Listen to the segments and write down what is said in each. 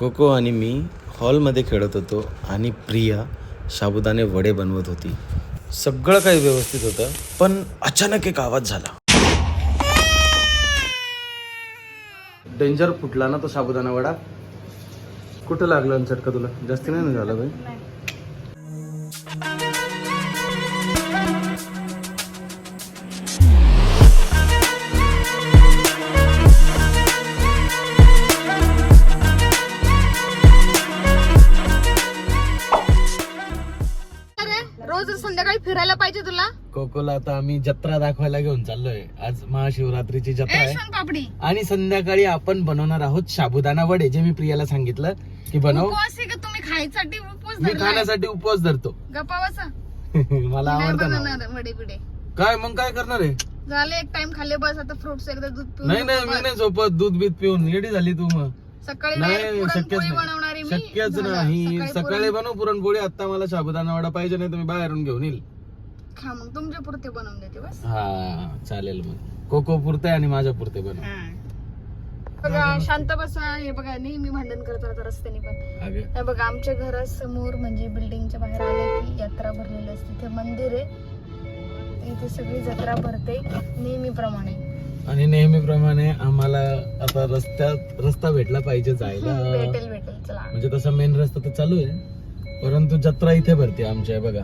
Cocoa आणि मी हॉलमध्ये खेळत होतो आणि प्रिया साबुदाणे वडे बनवत होती. सगळं काही व्यवस्थित होतं पण अचानक एक आवाज झाला. डेंजर फुटला ना तो साबुदाणा वडा? कुठं लागलं आणि चटका तुला? जास्ती नाही ना झाला भाई तुला कोकोला आता आम्ही जत्रा दाखवायला घेऊन चाललोय. आज महाशिवरात्रीची जत्रा आहे. पापडी. आणि संध्याकाळी आपण बनवणार आहोत साबुदाणा वडे जे मी प्रियाला सांगितलं की बनव. उपवास आहे का तुम्ही? खायसाठी उपवास मी धरलाय? खाण्यासाठी उपवास धरतो. गप्पावाचा मला नाही आवडतं ना. बनवणार वडे बिडे. काय मग काय करणार आहे? झाले एक टाइम खाल्ले बस. आता फ्रुट्स एकदा दूध पिऊन नाही नाही मी. नाही झोपत. दूध बीत पिऊन. येडी झाली तू मग. सकाळी नाही शक्यच पुरणपोळी बनवणारी नाही. मी. शक्यच झालं. नाही. सकाळी पुरण- बनव पुरणपोळी. आता मला साबुदाणा वडा पाहिजे नाही तुम्ही बाहेरून घेऊन येईल. खा मग तुमच्या पुरते बनवून देते बस. हा चालेल मग. कोको पुरते आणि माझ्या पुरते बनव. बघा शांत बसा. हे बघा नेहमी भांडण करत राहता रस्त्याने पण. अगं. हे बघा आमच्या घरासमोर म्हणजे बिल्डिंगच्या बाहेर आलं की यात्रा भरलेली असते. तिथे मंदिर आहे. इथे सगळी जत्रा भरते. नेहमीप्रमाणे. आणि नेहमीप्रमाणे आम्हाला आता रस्त्यात रस्ता भेटला पाहिजे जायला. भेटेल भेटेल. चला. म्हणजे तसा मेन रस्ता तर चालू आहे. परंतु जत्रा इथे भरते आमच्या बघा.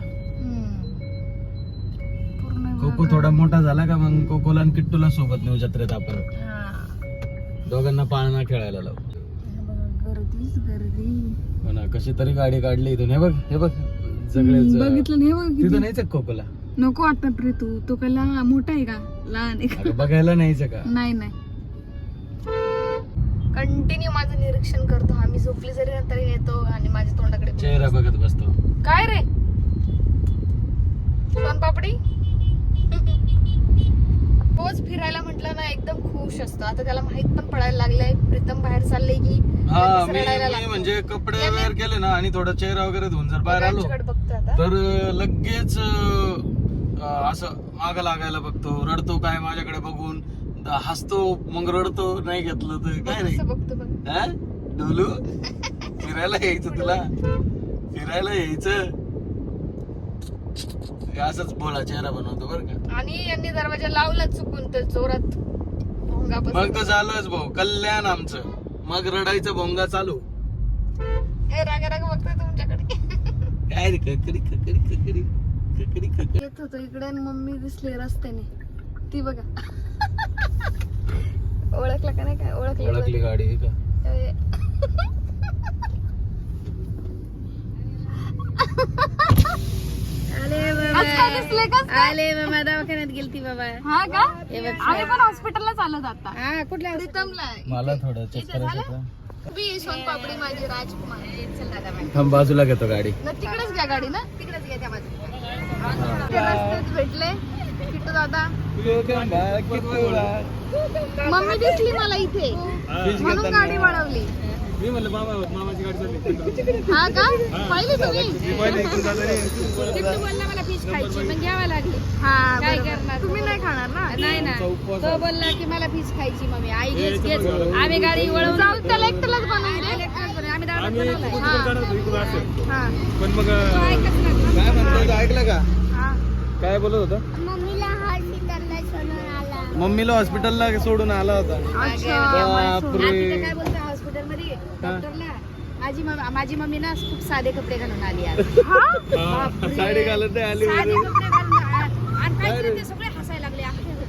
कोको थोडा मोठा झाला का मग कोकोला आणि किट्टूला सोबत नेऊ जत्रेत आपण. हा. दोघांना पाळणा खेळायला लावू. हे गर्दीच गर्दी. हो ना कशी तरी गाडी काढली इथून. हे बघ हे बघ. सगळे बघितलं नाही बघ तिथं नाहीच कोकोला. नको वाटत रे तू. तो कला मोठा आहे का? लहान आहे अगं बघायला नाहीच का? नाही नाही. कंटिन्यू माझं निरीक्षण करतो. आम्ही झोपली जरी ना तरी येतो आणि माझ्या तोंडाकडे. चेहरा बघत बसतो. काय रे? सोन पापडी रोज फिरायला म्हटलं ना एकदम खुश असतो. आता त्याला माहीत पण पडायला लागलंय. प्रीतम बाहेर चाललंय की हा लगेच मी रडायला मी लागतो. म्हणजे कपडे वेअर केले ना आणि थोडा चेहरा वगैरे धुवून जर बाहेर आलो सगळ्यांच्याकडे बघतो आता. तर अं, लगेच अं, असं माग लागायला बघतो. रडतो काय माझ्याकडे बघून. द- हसतो मग रडतो. नाही घेतलं तर काय असं बघतो बघ. हा? डोलू? फिरायला यायचं तुला? फिरायला यायचं? असंच बोला चेहरा बनवतो बरं का? आणि यांनी दरवाजा लावला चुकून तर जोरात भोंगा. मग तर झालंच भाऊ कल्याण आमचं. मग रडायचं भोंगा चालू. ए रागा रागा बघतोय तुमच्याकडे. काय रे ककडी ककडी ककडी ककडी ककडी. येत होतो इकडे आणि मम्मी दिसली रस्त्याने. ती बघा. ओळखला का नाही काय? ओळखलं ओळखली गाडी का ए. आज काय दिसलंय का? आले मामा दवाखान्यात गेलती बाबा. हा का? आम्ही पण हॉस्पिटलला चालत आता. हा कुठल्या प्रीतमला. मला थोडं चेक करायचं मी सोन पापडी माझी राजकुमार. चल दादा बाई. थांब बाजूला घेतो गाडी. ना तिकडेच घ्या गाडी ना? तिकडेच घ्या त्या बाजूला. रस्त्यात भेटले. दादा. मम्मी दिसली मला इथे. म्हणून गाडी वळवली. मी म्हणलं चालली हा का? पाहिली तुम्ही? बोलला मला फिश खायची मग घ्यावा लागली. हा काय. करणार? तुम्ही नाही खाणार ना? नाही ना. तो बोलला की मला फिश खायची मम्मी. आई घेच घेच. आम्ही गाडी वळवून जाऊ त्याला एकट्यालाच बनवून दे. आम्ही. हा. पण मग ऐकलं का? हा. काय बोलत होता? मम्मीला हॉस्पिटलला सोडून आला. होता. बापरे. काय बोलतो हॉस्पिटलमध्ये डॉक्टरला. माझी मम्मी माझी मम्मी ना खूप साधे कपडे घालून आली आज. साडी घालत नाही आली साधे कपडे घालून आ- आणि काय ते सगळे हसायला लागले.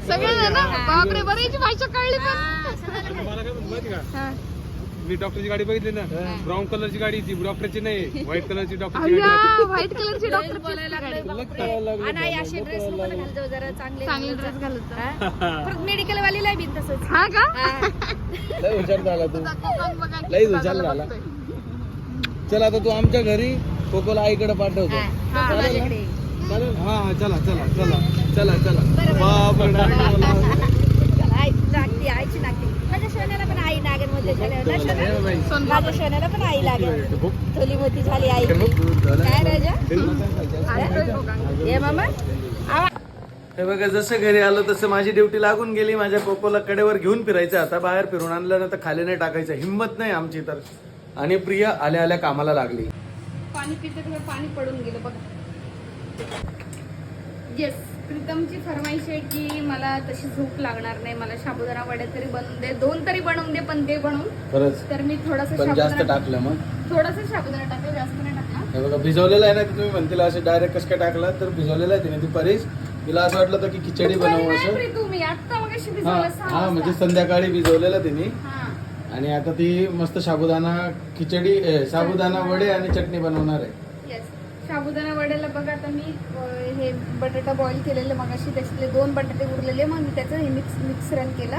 सगळे जण बापरे बरेच भाषा कळली पण. हा, सगळे लागले. मला काय म्हणतो माहिती का? हा. मी डॉक्टरची गाडी बघितली ना? ब्राऊन कलरची गाडी ती डॉक्टरची नाही व्हाईट कलरची डॉक्टरची गाडी. अय्या व्हाईट कलरची डॉक्टर बोलायला लागले बापरे. आणि आई असे ड्रेस जरा चांगले चांगले ड्रेस घालत जा. हा? परत मेडिकल वालीला बी तसंच हा का? हा. लय हुशार झाला तू. बघा लई किती हुशार झाला. बघतोय. चल आता तू आमच्या घरी कोकोला आईकडे पाठवतो. हा, चालेल हा हा चला चला चला चला चला. बापरे चला, आई लागते आईची लागते माझ्या सोन्याला पण आई लागेल मध्ये झाल्यावर ना सोन्या? सोन माझ्या सोन्याला पण आई लागेल. थोली मोठी झाली आई. काय राजा? ऐकतोय कोकण. ये मामा. हे बघा जसं घरी आलो तसं माझी ड्युटी लागून गेली. माझ्या कोकोला कडेवर घेऊन फिरायचं आता बाहेर फिरून आणलं ना तर खाली नाही टाकायचं. हिंमत नाही आमची तर. आणि प्रिया आल्या आल्या कामाला लागली. पाणी पिते तर पाणी पडून गेलं बघा. येस प्रीतमची फरमाईश आहे की मला तशी झोप लागणार नाही. मला साबुदाणा वड्या तरी बनवून दे दोन तरी बनवून दे पण दे बनवून खरंच. तर मी थोडासा पण जास्त टाकलं मग. थोडासा साबुदाणा टाकला जास्त नाही टाकला. हे बघा भिजवलेलं आहे ना ते तुम्ही म्हणतील असं डायरेक्ट कसं काय टाकलं तर भिजवलेलं आहे तिने दुपारीच तिला असं वाटलं होतं की खिचडी बनवू असं. प्रीतू, मी आत्ता मगाशी हा हा म्हणजे. संध्याकाळी भिजवलेलं तिने. हा. आणि आता ती मस्त साबुदाणा खिचडी ए, साबुदाणा वडे आणि चटणी बनवणार आहे. येस साबुदाणा वड्याला बघा आता मी अं, हे बटाटा बॉईल केलेले मगाशी त्याच्यातले दोन बटाटे उरलेले मग मी त्याचं हे मिक्स मिक्सरन केलं.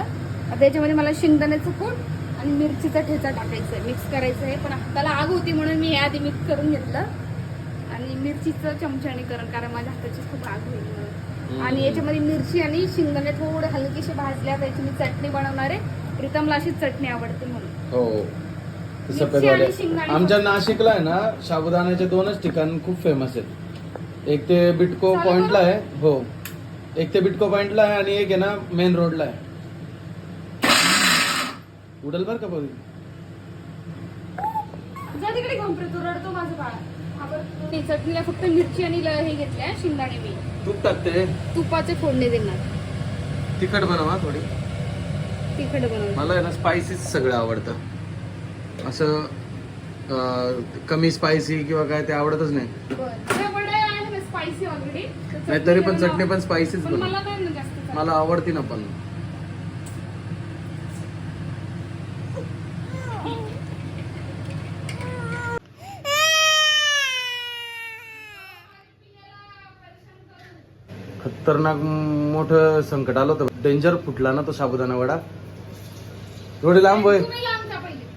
आता याच्यामध्ये मला शेंगदाण्याचं कूट आणि मिरचीचा ठेचा टाकायचा आहे. मिक्स करायचं आहे पण हाताला आग होती म्हणून मी हे आधी मिक्स करून घेतलं. आणि मिरचीचं चमच्याने करण कारण माझ्या हाताची खूप आग होईल म्हणून. आणि याच्यामध्ये मिरची आणि शेंगदाणे थोडे हलकेसे भाजल्या त्याची मी चटणी बनवणार आहे. प्रीतमला अशी चटणी आवडते म्हणून. हो. ते मिरची सफेदवाले आणि शेंगदाणे आमच्या नाशिकला आहे ना साबुदाण्याचे दोनच ठिकाण खूप फेमस आहेत. एक ते बिटको चालेल पॉइंटला आहे हो. एक ते बिटको पॉइंटला आहे आणि एक आहे ना मेन रोडला आहे. उडल बर का बघ जा तिकडे घेऊन प्रीतू रडतो माझं बाळ. चटणीला फक्त मिरची आणि ल- हे घेतले शेंगदाणे मी. तूप टाकते. तुपाचे फोडणे देणार. तिखट बनवा थोडी. तिखट मला आहे ना स्पायसीच सगळं आवडतं. असं अं, कमी स्पायसी किंवा काय ते आवडतच नाही. स्पायसी ऑलरेडी नाही तरी पण चटणी पण स्पायसीच पण बनव मला काय ना जास्त चालत. मला आवडती ना पण. खतरनाक मोठं संकट आलं होतं. डेंजर फुटला ना तो साबुदाणा वडा. एवढे लांब पहिले.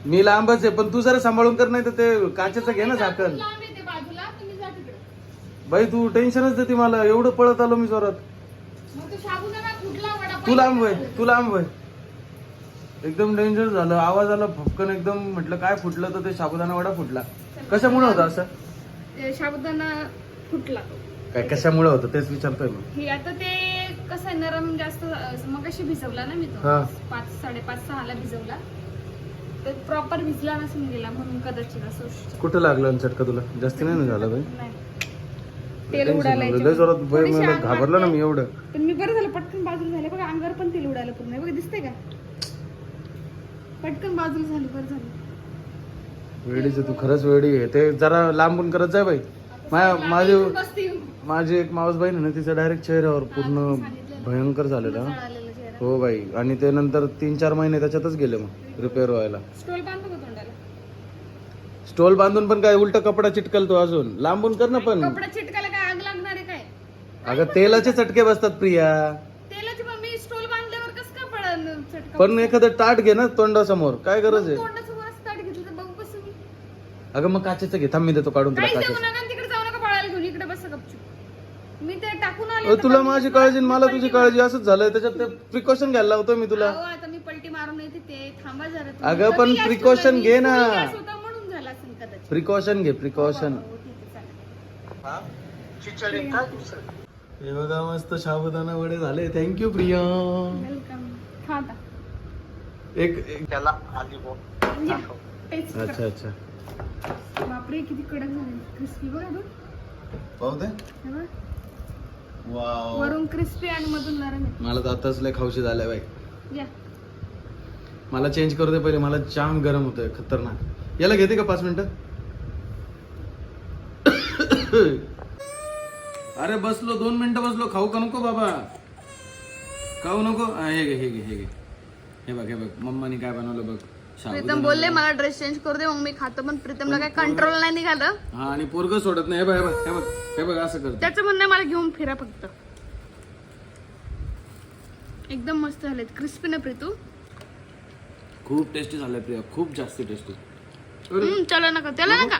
मी लांबच आहे पण तू जरा सांभाळून कर नाही तर ते काचेचं घे ना झाकण. बाई तू टेन्शनच देते मला एवढं पळत आलो मी जोरात. तो लांब वय तू लांब वय एकदम डेंजर झालं आवाज आला फपकन एकदम म्हटलं काय फुटलं तर ते साबुदाणा वडा फुटला. कशामुळे होतं असं? साबुदाणा फुटला. काय कशामुळे होतं तेच विचारतोय मग हे आता ते कसं आहे नरम जास्त मग कशी भिजवला ना मी तो. हा. पाच साडेपाच सहाला भिजवला. तर प्रॉपर भिजला नसून गेला म्हणून कदाचित असं कुठं लागलं आणि चटका तुला? जास्ती नाही ना झालं बाई. नाही. तेल Tension उडायला आलं. लय याच्यामध्ये. जोरात बाई थोडीशी मला आग घाबरलं ना वाटते. मी एवढं. पण मी बरं झालं पटकन बाजूला झाले. बघा अंगावर पण तेल उडायला पूर्ण. बघा दिसतंय का? पटकन बाजूला झाली बरं झालं. वेडीच तू खरंच वेडी आहे. ते जरा लांबून करत जाय बाई. माझ्या माझी बसते. माझी एक मावस बहीण आहे ना तिच्या डायरेक्ट चेहऱ्यावर पूर्ण भयंकर झालेलं. हा. हो बाई. आणि ते नंतर तीन चार महिने त्याच्यातच गेले मग रिपेअर व्हायला. स्टोल बांधून पण काय उलट कपडा चिटकल तो अजून. लांबून कर ना पण. कपडा चिटकायला काय आग लागणार आहे काय? अगं तेलाचे चटके बसतात प्रिया. पण एखादं ताट घे ना तोंडासमोर. काय गरज आहे? अगं मग काचेचं घे. थांब मी देतो काढून तुला काचेचं नका आणि तिकडे जाऊ नका पळायला घेऊन इकडे बस गपचूप मी ते टाकून आले अहो, तुला माझी काळजी आणि मला तुझी काळजी असंच झालंय. त्याच्यात ते प्रिकॉशन घ्यायला लावतो मी तुला. अहो, आता मी पलटी मारून येते ते. थांबा जरा तुम्ही. अगं, पण precaution मी. घे ना. फुल gas होता म्हणून झाला असेल कदाचित. प्रिकॉशन घे प्रिकॉशन हो, ठीक आहे, चालेल. हे? बघा मस्त साबुदाणा वडे झाले. थँक्यू प्रिया. वेलकम खा आता. एक taste करा. अच्छा अच्छा. बापरे किती कडक झाले. क्रिस्पी बघा पाहू दे. हे बघ. वाव वरून क्रिस्पी आणि मधून नरम आहे. मला तर आताच लय खाऊशी झालंय बाई. या. मला चेंज करू दे पहिले मला जाम गरम होतोय खतरनाक. याला घेते का पाच मिनिटं? अरे बसलो दोन मिनिटं बसलो. खाऊ का नको बाबा? खाऊ नको? हा, हे घे हे घे हे घे. हे बघ हे बघ. मम्मानी काय बनवलं बघ. प्रीतम बोलले मला ड्रेस चेंज करू दे मग मी खातो. पण प्रीतमला काय कंट्रोल नाही निघालं. हा आणि पोरग सोडत नाही. हे बघ हे बघ हे बघ हे बघ असं करतो. त्याचं म्हणणं आहे, मला घेऊन फिरा फक्त. एकदम मस्त झालेत. क्रिस्पी ना प्रीतू? खूप टेस्टी झालंय प्रिया. खूप जास्त टेस्टी हम्म, त्याला नका त्याला नका.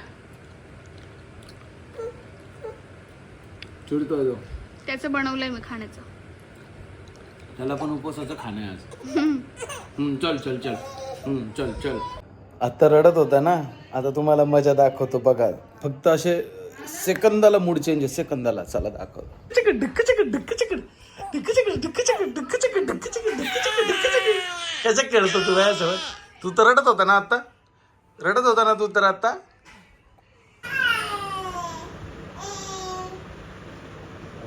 चिडतोय तो. त्याचं बनवलंय मी खाण्याचं. त्याला पण उपवासाचं खाणं आहे आज. हम्म, चल चल चल. चल चल. आता रडत होता ना? आता तुम्हाला मजा दाखवतो बघा. फक्त असे सेकंदाला मूड चेंज आहे सेकंदाला. चला दाखव. कसं खेळतो तू माझ्यासोबत? तू तर रडत होता ना आता? रडत होता ना तू तर आता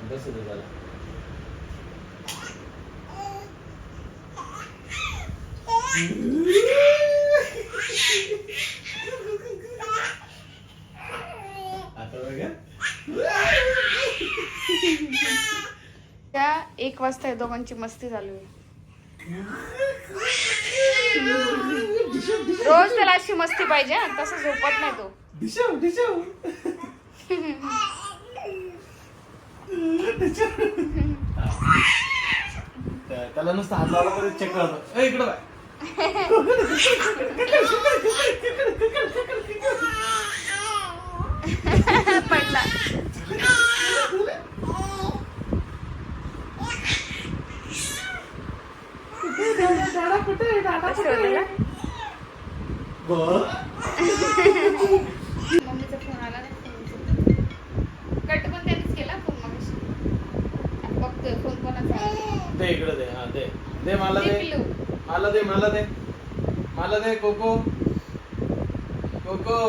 त्याला. आता बघा त्या एक वाजता या दोघांची मस्ती चालू आहे. रोज त्याला अशी मस्ती पाहिजे तसं झोपत नाही तो. डिशव डिशव त्याला नुसतं हात लावला तरी चेक करतो ए, इकडं बाय पडला. कसं होतं का? मम्मीचा फोन आला ना कट पण त्यानेच केला फोन मग बघतोय फोन कोणाचा. दे इकडं दे हा दे. दे मला दे दे. पिल्लू. मला दे मला दे. मला दे कोको. कोको.